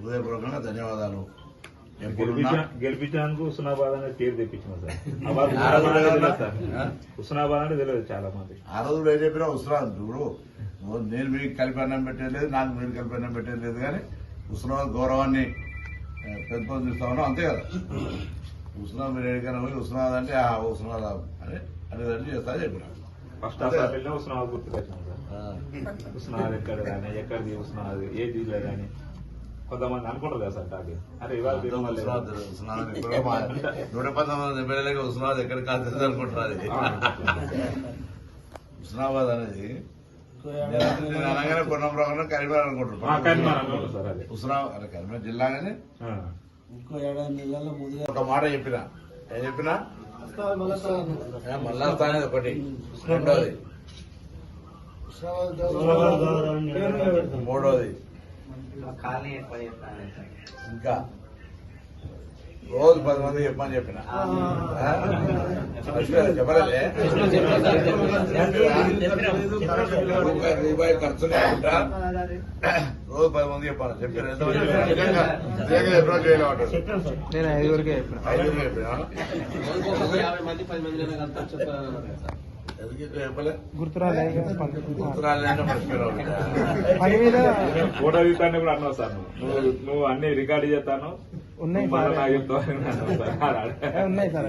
హృదయపూర్వకంగా ధన్యవాదాలు. గెలిపించినందుకు హుస్నాబాద్ అనేది పేరు తెప్పించిన సార్. హుస్నాబాద్? హుస్నాబాద్ అంటే తెలియదు చాలా మంది ఆ రోజు ఏం చెప్పినా ఇప్పుడు నువ్వు నేను మీకు కలిపి అన్నం పెట్టలేదు నాకు మీరు కలిపి అన్నం పెట్టలేదు కానీ ఉస్మాన్ గౌరవాన్ని పెంపొందిస్తా ఉన్నాం అంతే కదా. ఉస్మాన్ మీరు ఎక్కడికైనా పోయి ఉస్మాన్ అంటే ఆ ఉస్మాన్ అని అనేదాన్ని చేస్తా చెప్పిన. ఫస్ట్ హుస్నాబాద్ గుర్తుకొచ్చాను సార్. హుస్నాబాద్ ఎక్కడ కానీ ఎక్కడిది హుస్నాబాద్ ఏ జిల్లా కానీ. కొంతమంది అనుకుంటారు కదా సార్ టాకి అరే ఇవాళ. నూట పంతొమ్మిది ఎమ్మెల్యేలకు ఉస్మానాబాద్ ఎక్కడ కాదు అనుకుంటారు అది. ఉస్మానాబాద్ అనేది అనగానే కొన్నం ప్రకారం కరీంనగర్ అనుకుంటారు సార్ అదే. ఉస్మానాబాద్ అదే కరీంనగర్ జిల్లాగానే. ఇంకో ఏడాది ముందుగా ఒక మాట చెప్పిన? ఏం చెప్పినా? మళ్ళా స్థానం ఒకటి. రెండోది. మూడోది. ఇంకా రోజు పది మంది చెప్పిన. రూపాయి రూపాయి ఖర్చు లేకుండా రోజు పది మంది చెప్పాలి. చెప్పిన ఎంతమంది చెప్పినా? నేను ఐదుగురికి చెప్పిన. ఐదుగురు చెప్పినా? ఫోటో తీస్తాను కూడా అన్నావు సార్ నువ్వు నువ్వు అన్ని రికార్డు చేస్తాను. ఉన్నాయి సార్. ఉన్నాయి సార్.